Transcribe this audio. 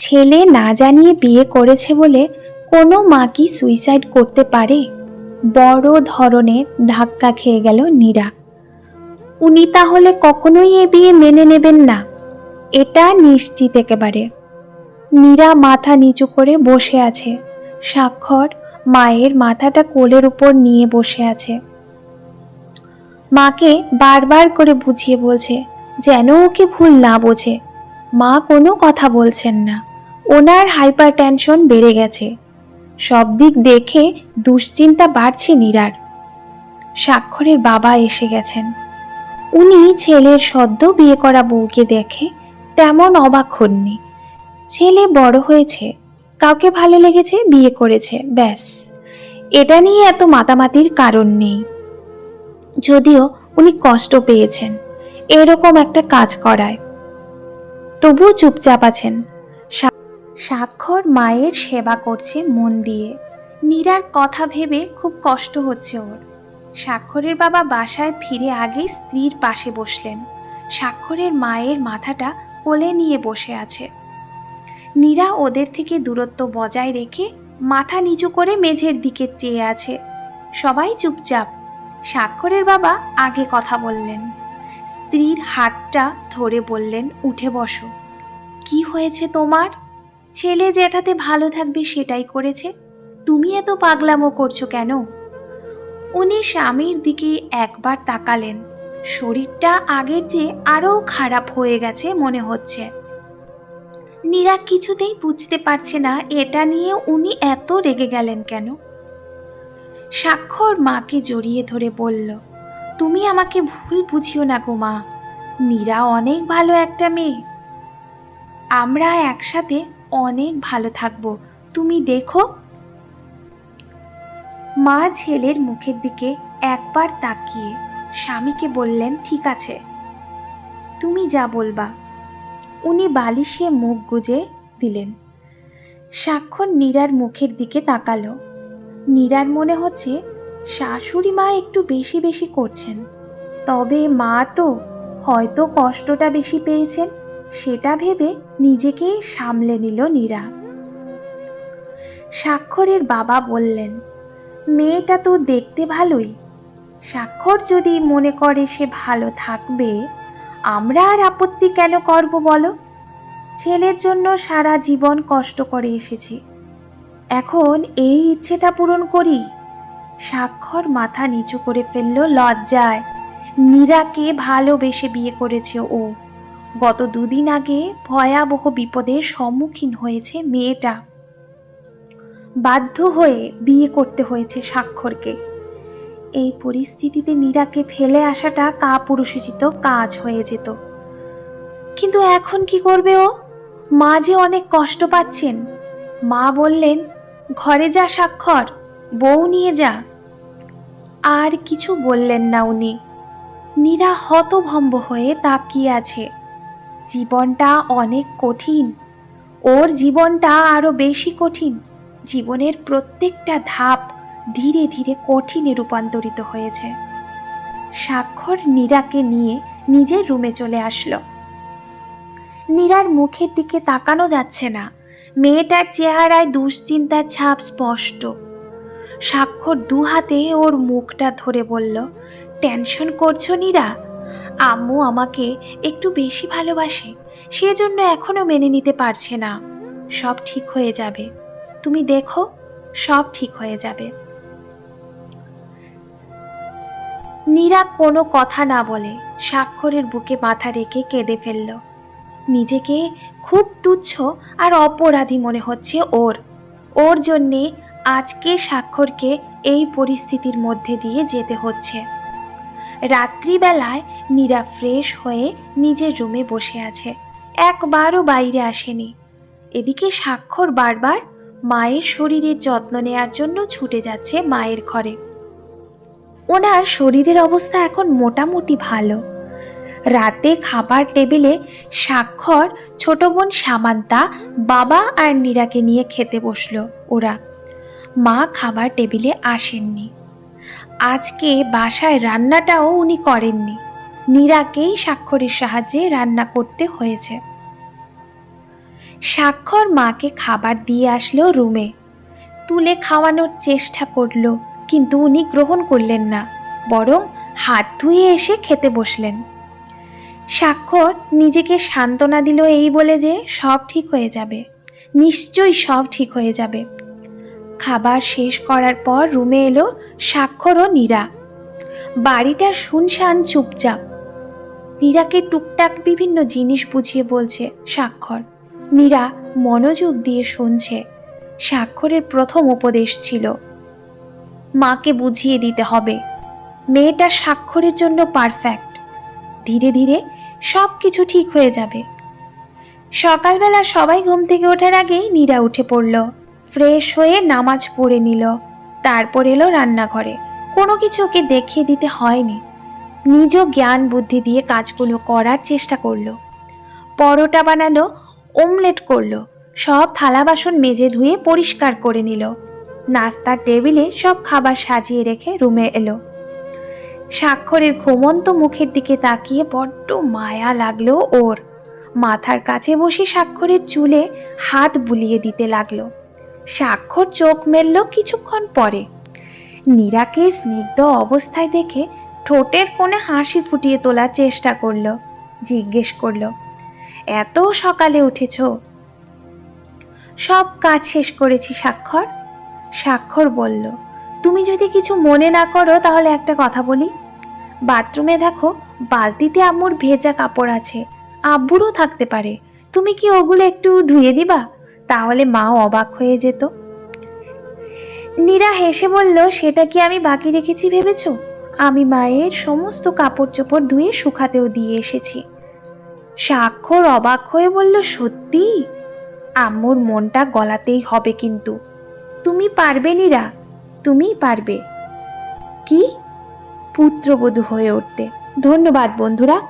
ছেলে না জানিয়ে বিয়ে করেছে বলে কোনো মা কি সুইসাইড করতে পারে? বড় ধরনের ধাক্কা খেয়ে গেল নীরা। উনি তাহলে কখনোই এ বিয়ে মেনে নেবেন না। এটা নিশ্চিত একেবারে। নীরা মাথা নিচু করে বসে আছে। স্বাক্ষর মায়ের মাথাটা কোলের উপর নিয়ে বসে আছে। মাকে বারবার করে বুঝিয়ে বলছে, যেন ওকে ভুল না বোঝে। মা কোনো কথা বলছেন না। ওনার হাইপার টেনশন বেড়ে গেছে। সব দিক দেখে দুশ্চিন্তা বাড়ছে নীরার। স্বাক্ষরের বাবা এসে গেছেন। উনি ছেলের সদ্য বিয়ে করা বউকে দেখে তেমন অবাক হননি। ছেলে বড় হয়েছে, কাউকে ভালো লেগেছে, বিয়ে করেছে, ব্যাস। এটা নিয়ে এত মাতামাতির কারণ নেই। যদিও উনি কষ্ট পেয়েছেন, এরকম একটা কাজ করায়। তবুও চুপচাপ আছেন। স্বাক্ষর মায়ের সেবা করছে মন দিয়ে। নীরার কথা ভেবে খুব কষ্ট হচ্ছে ওর। স্বাক্ষরের বাবা বাসায় ফিরে আগে স্ত্রীর পাশে বসলেন। স্বাক্ষরের মায়ের মাথাটা কোলে নিয়ে বসে আছে। নীরা ওদের থেকে দূরত্ব বজায় রেখে মাথা নিচু করে মেঝের দিকে চেয়ে আছে। সবাই চুপচাপ। স্বাক্ষরের বাবা আগে কথা বললেন। স্ত্রীর হাতটা ধরে বললেন, উঠে বসো। কি হয়েছে তোমার? ছেলে যেটাতে ভালো থাকবে সেটাই করেছে। তুমি এত পাগলামো করছ কেন? উনি স্বামীর দিকে একবার তাকালেন। শরীরটা আগের চেয়ে আরও খারাপ হয়ে গেছে মনে হচ্ছে। নীরা কিছুতেই বুঝতে পারছে না এটা নিয়ে উনি এত রেগে গেলেন কেন? স্বাক্ষর মাকে জড়িয়ে ধরে বলল, তুমি আমাকে ভুল বুঝিও না গো মা। নীরা অনেক ভালো একটা মেয়ে। আমরা একসাথে অনেক ভালো থাকব। তুমি দেখো। মা ছেলের মুখের দিকে একবার তাকিয়ে স্বামীকে বললেন, ঠিক আছে, তুমি যা বলবা। উনি বালিশে মুখ গুজে দিলেন। সাক্ষর নীরার মুখের দিকে তাকালো। নীরার মনে হচ্ছে শাশুড়ি মা একটু বেশি বেশি করছেন। তবে মা তো হয়তো কষ্টটা বেশি পেয়েছেন। সেটা ভেবে নিজেকে সামলে নিল নীরা। স্বাক্ষরের বাবা বললেন, মেয়েটা তো দেখতে ভালোই। স্বাক্ষর যদি মনে করে সে ভালো থাকবে, আমরা আর আপত্তি কেন করব বলো? ছেলের জন্য সারা জীবন কষ্ট করে এসেছি। এখন এই ইচ্ছেটা পূরণ করি। স্বাক্ষর মাথা নিচু করে ফেলল লজ্জায়। নীরাকে ভালোবেসে বিয়ে করেছে ও। গত দুদিন আগে ভয়াবহ বিপদের সম্মুখীন হয়েছে মেয়েটা। বাধ্য হয়ে বিয়ে করতে হয়েছে স্বাক্ষরকে। এই পরিস্থিতিতে নীরাকে ফেলে আসাটা কাপুরুষোচিত কাজ হয়ে যেত। কিন্তু এখন কি করবে ও? মা যে অনেক কষ্ট পাচ্ছেন। মা বললেন, ঘরে যা স্বাক্ষর, বউ নিয়ে যা। আর কিছু বললেন না উনি। নীরা হতভম্ব হয়ে তাকিয়ে আছে। জীবনটা অনেক কঠিন। ওর জীবনটা আরও বেশি কঠিন। জীবনের প্রত্যেকটা ধাপ ধীরে ধীরে কঠিনে রূপান্তরিত হয়েছে। স্বাক্ষর নীরাকে নিয়ে নিজের রুমে চলে আসলো। নীরার মুখের দিকে তাকানো যাচ্ছে না। মেয়েটার চেহারায় দুশ্চিন্তার ছাপ স্পষ্ট। স্বাক্ষর দু হাতে ওর মুখটা ধরে বলল, টেনশন করছ নীরা? আম্মু আমাকে একটু বেশি ভালোবাসে, সেজন্য এখনও মেনে নিতে পারছে না। সব ঠিক হয়ে যাবে। তুমি দেখো, সব ঠিক হয়ে যাবে। নীরা কোনো কথা না বলে স্বাক্ষরের বুকে মাথা রেখে কেঁদে ফেলল। নিজেকে খুব তুচ্ছ আর অপরাধী মনে হচ্ছে ওর। ওর জন্যে আজকে স্বাক্ষরকে এই পরিস্থিতির মধ্যে দিয়ে যেতে হচ্ছে। রাত্রিবেলায় নীরা ফ্রেশ হয়ে নিজের রুমে বসে আছে। একবারও বাইরে আসেনি। এদিকে স্বাক্ষর বারবার মায়ের শরীরের যত্ন নেয়ার জন্য ছুটে যাচ্ছে মায়ের ঘরে। ওনার শরীরের অবস্থা এখন মোটামুটি ভালো। রাতে খাবার টেবিলে স্বাক্ষর ছোট বোন সামান্তা, বাবা আর নীরাকে নিয়ে খেতে বসল ওরা। মা খাবার টেবিলে আসেননি। আজকে বাসায় রান্নাটাও উনি করেননি। নীরাকেই স্বাক্ষরের সাহায্যে রান্না করতে হয়েছে। স্বাক্ষর মাকে খাবার দিয়ে আসলো রুমে। তুলে খাওয়ানোর চেষ্টা করল, কিন্তু উনি গ্রহণ করলেন না, বরং হাত ধুয়ে এসে খেতে বসলেন। স্বাক্ষর নিজেকে সান্ত্বনা দিল এই বলে যে সব ঠিক হয়ে যাবে, নিশ্চয়ই সব ঠিক হয়ে যাবে। খাবার শেষ করার পর রুমে এলো স্বাক্ষর ও নীরা। বাড়িটা শুনশান চুপচাপ। নীরাকে টুকটাক বিভিন্ন জিনিস বুঝিয়ে বলছে স্বাক্ষর। নীরা মনোযোগ দিয়ে শুনছে। স্বাক্ষরের প্রথম উপদেশ ছিল, মাকে বুঝিয়ে দিতে হবে। মেয়েটা স্বাক্ষরের জন্য পারফেক্ট। ধীরে ধীরে সব কিছু ঠিক হয়ে যাবে। সকালবেলা সবাই ঘুম থেকে ওঠার আগেই নীরা উঠে পড়ল। ফ্রেশ হয়ে নামাজ পড়ে নিল। তারপর এলো রান্নাঘরে। কোনো কিছু ওকে দেখিয়ে দিতে হয়নি। নিজ জ্ঞান বুদ্ধি দিয়ে কাজগুলো করার চেষ্টা করল। পরোটা বানালো ওমলেট করল, সব থালা বাসন মেজে ধুয়ে পরিষ্কার করে নিল। নাস্তার টেবিলে সব খাবার সাজিয়ে রেখে রুমে এলো। স্বাক্ষরের ঘুমন্ত মুখের দিকে তাকিয়ে বড্ড মায়া লাগল ওর। মাথার কাছে বসে স্বাক্ষরের চুলে হাত বুলিয়ে দিতে লাগল। স্বাক্ষর চোখ মেলল কিছুক্ষণ পরে। নীরাকে স্নিগ্ধ অবস্থায় দেখে ঠোঁটের কোণে হাসি ফুটিয়ে তোলার চেষ্টা করল, জিজ্ঞেস করল, এত সকালে উঠেছ? সব কাজ শেষ করেছি স্বাক্ষর স্বাক্ষর বলল, তুমি যদি কিছু মনে না করো তাহলে একটা কথা বলি। বাথরুমে দেখো, বালতিতে আম্মুর ভেজা কাপড় আছে, আব্বুরও থাকতে পারে। তুমি কি ওগুলো একটু ধুয়ে দিবা? তাহলে মাও অবাক হয়ে যেত। নীরা হেসে বলল, সেটা কি আমি বাকি রেখেছি ভেবেছ? আমি মায়ের সমস্ত কাপড় চোপড় ধুয়ে শুকাতেও দিয়ে এসেছি। স্বাক্ষর অবাক হয়ে বলল, সত্যি? আম্মুর মনটা গলাতেই হবে কিন্তু। তুমি পারবে নীরা? তুমিই পারবে। কি? পুত্রবধূ হয়ে উঠতে। ধন্যবাদ বন্ধুরা।